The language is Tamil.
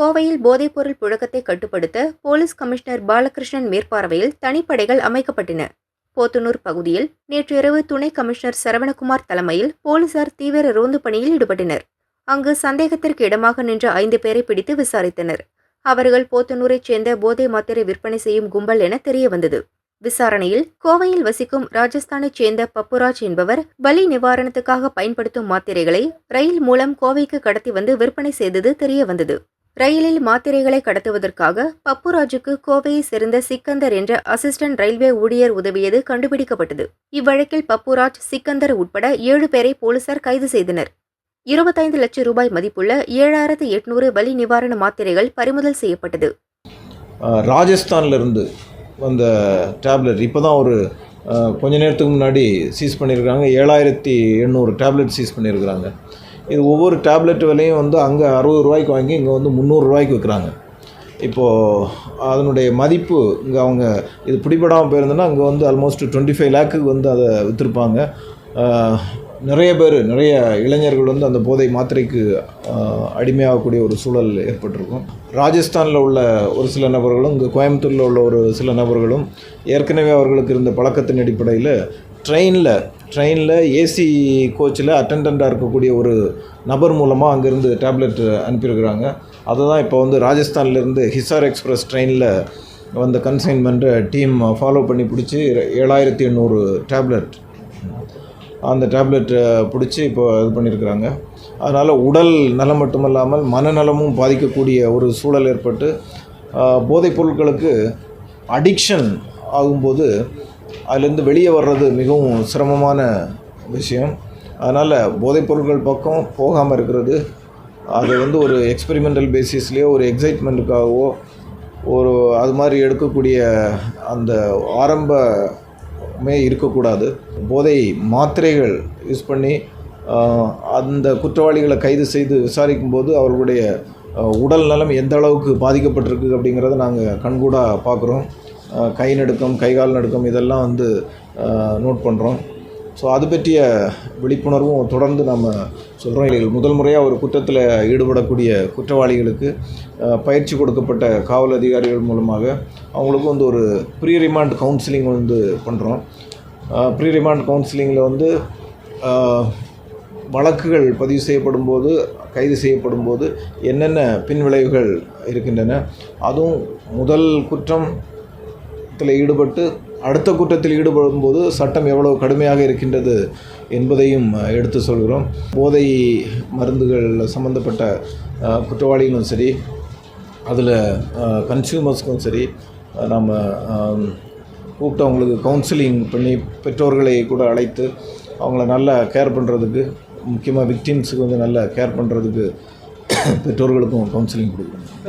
கோவையில் போதைப்பொருள் புழக்கத்தை கட்டுப்படுத்த போலீஸ் கமிஷனர் பாலகிருஷ்ணன் மேற்பார்வையில் தனிப்படைகள் அமைக்கப்பட்டன. போத்தனூர் பகுதியில் நேற்று இரவு துணை கமிஷனர் சரவணகுமார் தலைமையில் போலீசார் தீவிர ரோந்து பணியில் ஈடுபட்டனர். அங்கு சந்தேகத்திற்கு இடமாக நின்ற ஐந்து பேரை பிடித்து விசாரித்தனர். அவர்கள் போத்தனூரைச் சேர்ந்த போதை மாத்திரை விற்பனை செய்யும் கும்பல் என தெரியவந்தது. விசாரணையில் கோவையில் வசிக்கும் ராஜஸ்தானைச் சேர்ந்த பப்புராஜ் என்பவர் பலி நிவாரணத்துக்காக பயன்படுத்தும் மாத்திரைகளை ரயில் மூலம் கோவைக்கு கடத்தி வந்து விற்பனை செய்தது தெரியவந்தது. ரயிலில் மாத்திரைகளை கடத்துவதற்காக பப்புராஜுக்கு கோவையை சேர்ந்த சிக்கந்தர் என்ற அசிஸ்டன்ட் ரயில்வே ஊழியர் உதவியது கண்டுபிடிக்கப்பட்டது. இவ்வழக்கில் பப்புராஜ் சிக்கந்தர் உட்பட ஏழு பேரை போலீசார் கைது செய்தனர். இருபத்தைந்து லட்சம் ரூபாய் மதிப்புள்ள ஏழாயிரத்து எட்நூறு வலி நிவாரண மாத்திரைகள் பறிமுதல் செய்யப்பட்டது. ராஜஸ்தான்லேருந்து வந்த டேப்லெட் இப்போ தான் ஒரு கொஞ்ச நேரத்துக்கு முன்னாடி சீஸ் பண்ணியிருக்காங்க. ஏழாயிரத்தி எண்ணூறு டேப்லெட் சீஸ் பண்ணியிருக்கிறாங்க. இது ஒவ்வொரு டேப்லெட் விலையும் வந்து அங்கே அறுபது ரூபாய்க்கு வாங்கி இங்கே வந்து முந்நூறுரூவாய்க்கு விற்கிறாங்க இப்போது அதனுடைய மதிப்பு இங்கே அவங்க இது பிடிபடாமல் போயிருந்ததுன்னா அங்கே வந்து ஆல்மோஸ்ட் டுவெண்ட்டி ஃபைவ் லேக்குக்கு வந்து அதை விற்றுருப்பாங்க நிறைய பேர் நிறைய இளைஞர்கள் வந்து அந்த போதை மாத்திரைக்கு அடிமையாகக்கூடிய ஒரு சூழல் ஏற்பட்டிருக்கும். ராஜஸ்தானில் உள்ள ஒரு சில நபர்களும் இங்கே கோயம்புத்தூரில் உள்ள ஒரு சில நபர்களும் ஏற்கனவே அவர்களுக்கு இருந்த பழக்கத்தின் அடிப்படையில் ட்ரெயினில் ட்ரெயினில் ஏசி கோச்சில் அட்டெண்டண்ட்டாக இருக்கக்கூடிய ஒரு நபர் மூலமாக அங்கேருந்து டேப்லெட் அனுப்பியிருக்கிறாங்க. அதை தான் இப்போ வந்து ராஜஸ்தான்லேருந்து ஹிசார் எக்ஸ்பிரஸ் ட்ரெயினில் வந்த கன்சைன்மெண்ட்டை டீம் ஃபாலோ பண்ணி பிடிச்சி ஏழாயிரத்தி எண்ணூறு டேப்லெட் அந்த டேப்லெட்டை பிடிச்சி இப்போ இது பண்ணியிருக்கிறாங்க. அதனால் உடல் நலம் மட்டுமல்லாமல் மனநலமும் பாதிக்கக்கூடிய ஒரு சூழல் ஏற்பட்டு போதைப் பொருட்களுக்கு அடிக்ஷன் ஆகும்போது அதுலேருந்து வெளியே வர்றது மிகவும் சிரமமான விஷயம். அதனால் போதைப்பொருட்கள் பக்கம் போகாமல் இருக்கிறது. அது வந்து ஒரு எக்ஸ்பெரிமெண்டல் பேசிஸ்லேயோ ஒரு எக்ஸைட்மெண்ட்டுக்காகவோ ஒரு அது மாதிரி எடுக்கக்கூடிய அந்த ஆரம்பமே இருக்கக்கூடாது. போதை மாத்திரைகள் யூஸ் பண்ணி அந்த குற்றவாளிகளை கைது செய்து விசாரிக்கும் போது அவர்களுடைய உடல் நலம் எந்த அளவுக்கு பாதிக்கப்பட்டிருக்கு அப்படிங்கிறத நாங்கள் கண்கூடாக பார்க்குறோம். கை நடுக்கம் கை கால் நடுக்கம் இதெல்லாம் வந்து நோட் பண்ணுறோம் ஸோ அது பற்றிய விழிப்புணர்வும் தொடர்ந்து நம்ம சொல்கிறோம் முதல் முறையாக ஒரு குற்றத்தில் ஈடுபடக்கூடிய குற்றவாளிகளுக்கு பயிற்சி கொடுக்கப்பட்ட காவல் அதிகாரிகள் மூலமாக அவங்களுக்கு வந்து ஒரு ப்ரீ ரிமாண்ட் கவுன்சிலிங் வந்து பண்ணுறோம் ப்ரீ ரிமாண்ட் கவுன்சிலிங்கில் வந்து வழக்குகள் பதிவு செய்யப்படும் போது கைது செய்யப்படும் போது என்னென்ன பின்விளைவுகள் இருக்கின்றன அதுவும் முதல் குற்றம் குற்றத்தில் ஈடுபட்டு அடுத்த குற்றத்தில் ஈடுபடும் போது சட்டம் எவ்வளவு கடுமையாக இருக்கின்றது என்பதையும் எடுத்து சொல்கிறோம். போதை மருந்துகள் சம்மந்தப்பட்ட குற்றவாளிகளும் சரி அதில் கன்சியூமர்ஸ்க்கும் சரி நம்ம கூப்பிட்டு அவங்களுக்கு கவுன்சிலிங் பண்ணி பெற்றோர்களை கூட அழைத்து அவங்கள நல்லா கேர் பண்ணுறதுக்கு முக்கியமாக விக்டிம்ஸுக்கு வந்து நல்லா கேர் பண்ணுறதுக்கு பெற்றோர்களுக்கும் கவுன்சிலிங் கொடுக்கணும்.